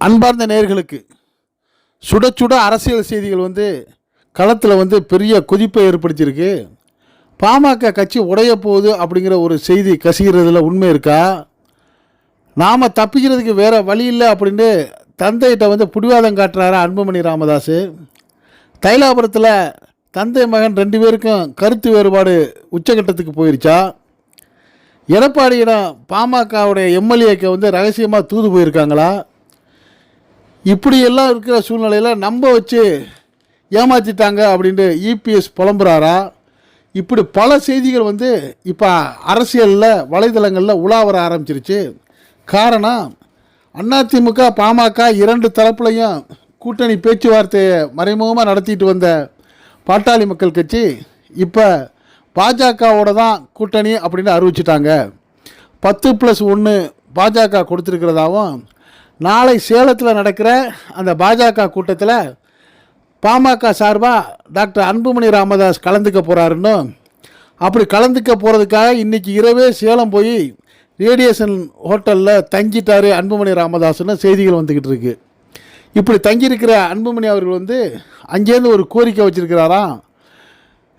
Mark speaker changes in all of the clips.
Speaker 1: அன்பார்ந்த நேயர்களுக்கு சுட சுட அரசியல் செய்திகள் வந்து களத்தில் வந்து பெரிய கொதிப்பை ஏற்படுத்தியிருக்கு. பாமக கட்சி உடைய போகுது அப்படிங்கிற ஒரு செய்தி கசிகிறதுல உண்மை இருக்கா? நாம் தப்பிக்கிறதுக்கு வேறு வழி இல்லை அப்படின்னு தந்தைகிட்ட வந்து பிடிவாதம் காட்டுறாரு அன்புமணி ராமதாஸ் தைலாபுரத்தில் தந்தை மகன் ரெண்டு பேருக்கும் கருத்து வேறுபாடு உச்சகட்டத்துக்கு போயிருச்சா? எடப்பாடியிடம் பாமகவுடைய எம்எல்ஏக்கு வந்து ரகசியமாக தூது போயிருக்காங்களா? இப்படியெல்லாம் இருக்கிற சூழ்நிலையில் நம்ம வச்சு ஏமாற்றிட்டாங்க அப்படின்ட்டு இபிஎஸ் புலம்புறாரா? இப்படி பல செய்திகள் வந்து இப்போ அரசியலில் வலைதளங்களில் உலா வர ஆரம்பிச்சிருச்சு. காரணம் அதிமுக பாமக இரண்டு தரப்புலையும் கூட்டணி பேச்சுவார்த்தையை மறைமுகமாக நடத்திட்டு வந்த பாட்டாளி மக்கள் கட்சி இப்போ பாஜகவோட தான் கூட்டணி அப்படின்னு அறிவிச்சிட்டாங்க. பத்து ப்ளஸ் ஒன்று பாஜக கொடுத்துருக்கிறதாவும் நாளை சேலத்தில் நடக்கிற அந்த பாஜக கூட்டத்தில் பாமக சார்பாக டாக்டர் அன்புமணி ராமதாஸ் கலந்துக்க போகிறாருன்னு அப்படி கலந்துக்க போகிறதுக்காக இன்றைக்கி இரவே சேலம் போய் ரேடியேஷன் ஹோட்டலில் தங்கிட்டார் அன்புமணி ராமதாஸ்னு செய்திகள் வந்துக்கிட்டு இருக்கு. இப்படி தங்கியிருக்கிற அன்புமணி அவர்கள் வந்து அங்கேருந்து ஒரு கோரிக்கை வச்சுருக்கிறாராம்.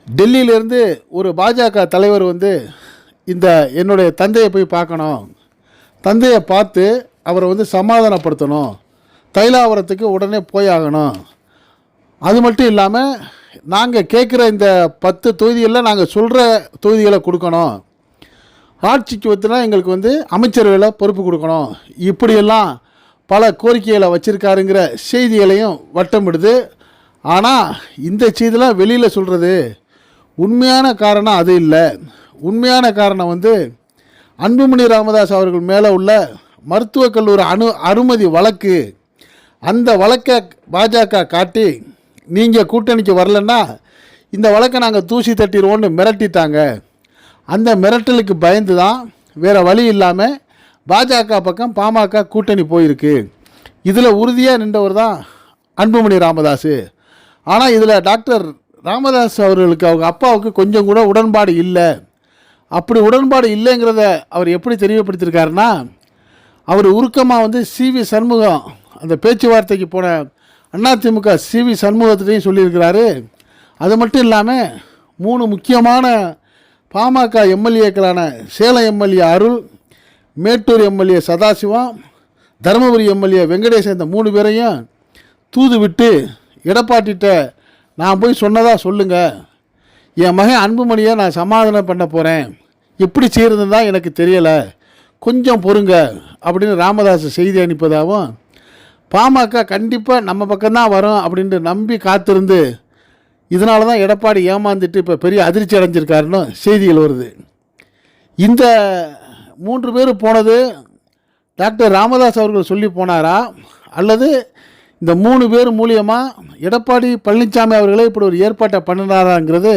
Speaker 1: டெல்லியிலேருந்து ஒரு பாஜக தலைவர் வந்து இந்த என்னுடைய தந்தையை போய் பார்க்கணும். தந்தையை பார்த்து அவரை வந்து சமாதானப்படுத்தணும். தைலாவரத்துக்கு உடனே போய் ஆகணும் அது மட்டும் இல்லாமல் நாங்கள் கேட்குற இந்த பத்து தொகுதிகளில் நாங்கள் சொல்கிற தொகுதிகளை கொடுக்கணும். ஆட்சிக்கு வந்துனா எங்களுக்கு வந்து அமைச்சர்களை பொறுப்பு கொடுக்கணும். இப்படியெல்லாம் பல கோரிக்கைகளை வச்சுருக்காருங்கிற செய்திகளையும் வட்டமிடுது ஆனால் இந்த செய்திலாம் வெளியில் சொல்கிறது உண்மையான காரணம் அது இல்லை. உண்மையான காரணம் வந்து அன்புமணி ராமதாஸ் அவர்கள் மேலே உள்ள மருத்துவக் கல்லூரி அனு அனுமதி வழக்கு. அந்த வழக்கை பாஜக காட்டி நீங்கள் கூட்டணிக்கு வரலன்னா இந்த வழக்கை நாங்கள் தூசி தட்டிடுவோன்னு மிரட்டிட்டாங்க. அந்த மிரட்டலுக்கு பயந்து தான் வேறு வழி இல்லாமல் பாஜக பக்கம் பாமக கூட்டணி போயிருக்கு. இதில் உறுதியாக நின்றவர் தான் அன்புமணி ராமதாஸ் ஆனால் இதில் டாக்டர் ராமதாஸ் அவர்களுக்கு அவங்க அப்பாவுக்கு கொஞ்சம் கூட உடன்பாடு இல்லை. அப்படி உடன்பாடு இல்லைங்கிறத அவர் எப்படி தெரியப்படுத்தியிருக்காருன்னா அவர் உருக்கமாக வந்து சிவி சண்முகம் அந்த பேச்சுவார்த்தைக்கு போன அதிமுக சிவி சண்முகத்திட்டையும் சொல்லியிருக்கிறாரு. அது மட்டும் இல்லாமல் மூணு முக்கியமான PMK எம்எல்ஏக்களான Salem MLA Arul Mettur MLA Sadasivam Dharmapuri MLA Venkatesan இந்த மூணு பேரையும் தூது விட்டு எடப்பாட்டிட்ட நான் போய் சொன்னதாக சொல்லுங்கள் என் மகன் அன்புமணியை நான் சமாதானம் பண்ண போகிறேன் எப்படி செய்கிறது தான் எனக்கு தெரியலை. கொஞ்சம் பொறுங்க அப்படின்னு ராமதாஸ் செய்தி அனுப்பதாகவும் பாமக கண்டிப்பாக நம்ம பக்கம்தான் வரும் அப்படின்ட்டு நம்பி காத்திருந்து இதனால தான் எடப்பாடி ஏமாந்துட்டு இப்போ பெரிய அதிர்ச்சி அடைஞ்சிருக்காருன்னு செய்திகள் வருது. இந்த மூன்று பேர் போனது டாக்டர் ராமதாஸ் அவர்கள் சொல்லி போனாரா? அல்லது இந்த மூணு பேர் மூலியமாக எடப்பாடி பழனிசாமி அவர்களே இப்படி ஒரு ஏற்பாட்டை பண்ணினாராங்கிறது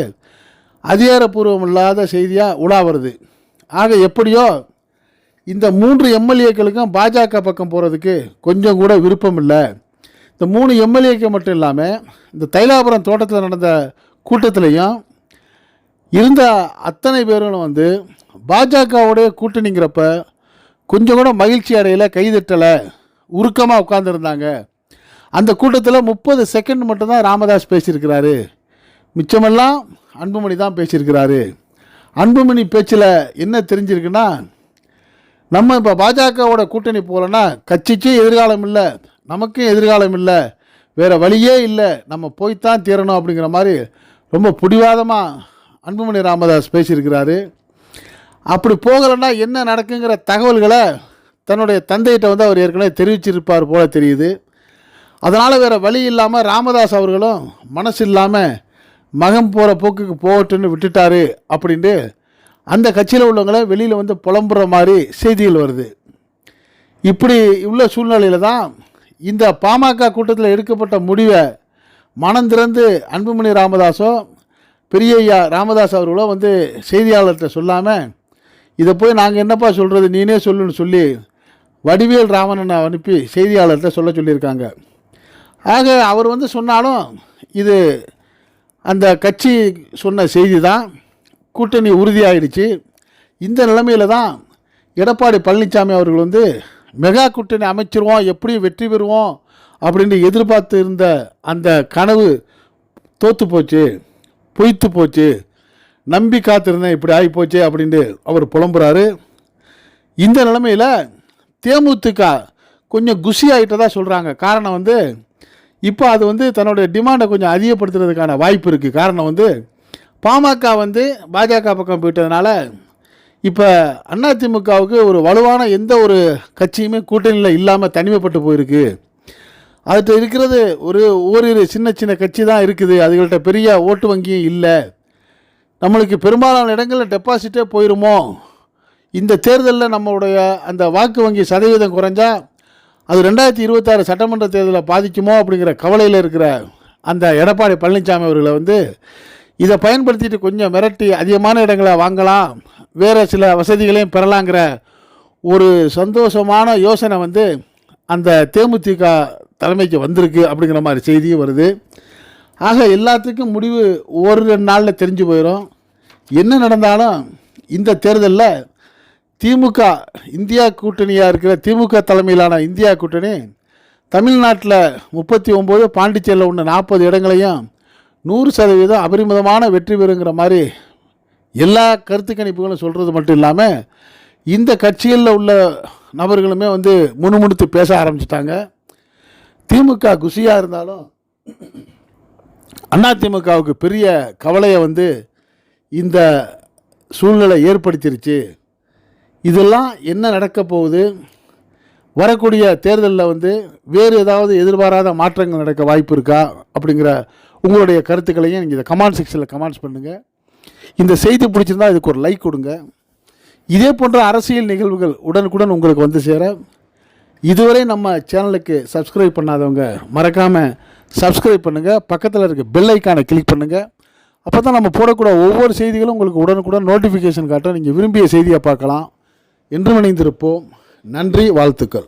Speaker 1: அதிகாரப்பூர்வம் இல்லாத செய்தியாக உலா வருது. ஆக எப்படியோ இந்த மூன்று எம்எல்ஏக்களுக்கும் பாஜக பக்கம் போகிறதுக்கு கொஞ்சம் கூட விருப்பம் இல்லை. இந்த மூணு எம்எல்ஏக்கு மட்டும் இல்லாமல் இந்த தைலாபுரம் தோட்டத்தில் நடந்த கூட்டத்திலையும் இருந்த அத்தனை பேரும் வந்து பாஜகவுடைய கூட்டணிங்கிறப்ப கொஞ்சம் கூட மகிழ்ச்சி அடையில் கைதட்டலை உருக்கமாக உட்காந்துருந்தாங்க அந்த கூட்டத்தில் முப்பது செகண்ட் மட்டும்தான் ராமதாஸ் பேசியிருக்கிறாரு. மிச்சமெல்லாம் அன்புமணி தான் பேசியிருக்கிறாரு. அன்புமணி பேச்சில் என்ன தெரிஞ்சிருக்குன்னா நம்ம இப்போ பாஜகவோட கூட்டணி போகலன்னா கட்சிக்கும் எதிர்காலம் இல்லை நமக்கும் எதிர்காலம் இல்லை வேறு வழியே இல்லை நம்ம போய்த்தான் தீரணும் அப்படிங்கிற மாதிரி ரொம்ப பிடிவாதமாக அன்புமணி ராமதாஸ் பேசியிருக்கிறாரு. அப்படி போகலைன்னா என்ன நடக்குங்கிற தகவல்களை தன்னுடைய தந்தையிட்ட வந்து அவர் ஏற்கனவே தெரிவிச்சிருப்பார் போல தெரியுது. அதனால் வேறு வழி இல்லாமல் ராமதாஸ் அவர்களும் மனசு இல்லாமல் மகம் போகிற போக்குக்கு போகட்டுன்னு விட்டுட்டாரு அப்படின்ட்டு அந்த கட்சியில் உள்ளவங்கள வெளியில் வந்து புலம்புற மாதிரி செய்திகள் வருது. இப்படி உள்ள சூழ்நிலையில் தான் இந்த பாமக கூட்டத்தில் எடுக்கப்பட்ட முடிவை மனம் திறந்து அன்புமணி ராமதாஸோ பெரியய்யா ராமதாஸ் அவர்களோ வந்து செய்தியாளர்கிட்ட சொல்லாமல் இதை போய் நாங்கள் என்னப்பா சொல்கிறது நீனே சொல்லுன்னு சொல்லி வடிவேல் ராமனை அனுப்பி செய்தியாளர்கிட்ட சொல்ல சொல்லியிருக்காங்க. ஆக அவர் வந்து சொன்னாலும் இது அந்த கட்சி சொன்ன செய்தி தான். கூட்டணி உறுதியாகிடுச்சு இந்த நிலைமையில் தான் எடப்பாடி பழனிசாமி அவர்கள் வந்து மெகா கூட்டணி அமைச்சிருவோம் எப்படியும் வெற்றி பெறுவோம் அப்படின்னு எதிர்பார்த்து இருந்த அந்த கனவு தோற்று போச்சு பொய்த்து போச்சு. நம்பி காத்திருந்தேன் இப்படி ஆகி போச்சு அப்படின்ட்டு அவர் புலம்புறாரு. இந்த நிலமையில் தேமுதிக கொஞ்சம் குஷி ஆகிட்டதாக சொல்கிறாங்க காரணம் வந்து இப்போ அது வந்து தன்னுடைய டிமாண்டை கொஞ்சம் அதிகப்படுத்துறதுக்கான வாய்ப்பு இருக்குது காரணம் வந்து பாமக வந்து பாஜக பக்கம் போயிட்டதுனால இப்போ அதிமுகவுக்கு ஒரு வலுவான எந்த ஒரு கட்சியுமே கூட்டணியில் இல்லாமல் தனிமைப்பட்டு போயிருக்கு. அதுகிட்ட இருக்கிறது ஒரு ஓரிரு சின்ன சின்ன கட்சி தான் இருக்குது. அதுகள்கிட்ட பெரிய ஓட்டு வங்கியும் இல்லை. நம்மளுக்கு பெரும்பாலான இடங்களில் டெபாசிட்டே போயிருமோ? இந்த தேர்தலில் நம்மளுடைய அந்த வாக்கு வங்கி சதவீதம் குறைஞ்சா அது ரெண்டாயிரத்தி இருபத்தாறு சட்டமன்ற தேர்தலை பாதிக்குமோ அப்படிங்கிற கவலையில் இருக்கிற அந்த எடப்பாடி பழனிசாமி அவர்களை வந்து இதை பயன்படுத்திட்டு கொஞ்சம் மிரட்டி அதிகமான இடங்களை வாங்கலாம். வேறு சில வசதிகளையும் பெறலாங்கிற ஒரு சந்தோஷமான யோசனை வந்து அந்த தேமுதிக தலைமைக்கு வந்திருக்கு அப்படிங்கிற மாதிரி செய்தியும் வருது. ஆக எல்லாத்துக்கும் முடிவு ஒரு ரெண்டு நாளில் தெரிஞ்சு போயிடும் என்ன நடந்தாலும் இந்த தேர்தலில் திமுக இந்தியா கூட்டணியாக இருக்கிற திமுக தலைமையிலான இந்தியா கூட்டணி தமிழ்நாட்டில் முப்பத்தி ஒம்பது பாண்டிச்சேரியில் உள்ள நாற்பது இடங்களையும் நூறு சதவீதம் அபரிமிதமான வெற்றி பெறுங்கிற மாதிரி எல்லா கருத்து கணிப்புகளும் சொல்கிறது மட்டும் இல்லாமல் இந்த கட்சிகளில் உள்ள நபர்களுமே வந்து முணுமுணுத்து பேச ஆரம்பிச்சிட்டாங்க. திமுக குஷியாக இருந்தாலும் அதிமுகவுக்கு பெரிய கவலையை வந்து இந்த சூழ்நிலை ஏற்படுத்திருச்சு. இதெல்லாம் என்ன நடக்க போகுது? வரக்கூடிய தேர்தலில் வந்து வேறு ஏதாவது எதிர்பாராத மாற்றங்கள் நடக்க வாய்ப்பு இருக்கா? அப்படிங்கிற உங்களுடைய கருத்துக்களையும் நீங்கள் இதை கமெண்ட் செக்ஷனில் கமெண்ட்ஸ் பண்ணுங்கள் இந்த செய்தி பிடிச்சிருந்தா இதுக்கு ஒரு லைக் கொடுங்க. இதே போன்ற அரசியல் நிகழ்வுகள் உடனுக்குடன் உங்களுக்கு வந்து சேர இதுவரை நம்ம சேனலுக்கு சப்ஸ்கிரைப் பண்ணாதவங்க மறக்காமல் சப்ஸ்கிரைப் பண்ணுங்கள் பக்கத்தில் இருக்க பெல் ஐக்கானை கிளிக் பண்ணுங்கள் அப்போ தான் நம்ம போடக்கூடிய ஒவ்வொரு செய்திகளும் உங்களுக்கு உடனுக்குடன் நோட்டிஃபிகேஷன் காட்டும் நீங்கள் விரும்பிய செய்தியை பார்க்கலாம். என்று இணைந்திருப்போம். நன்றி வாழ்த்துக்கள்.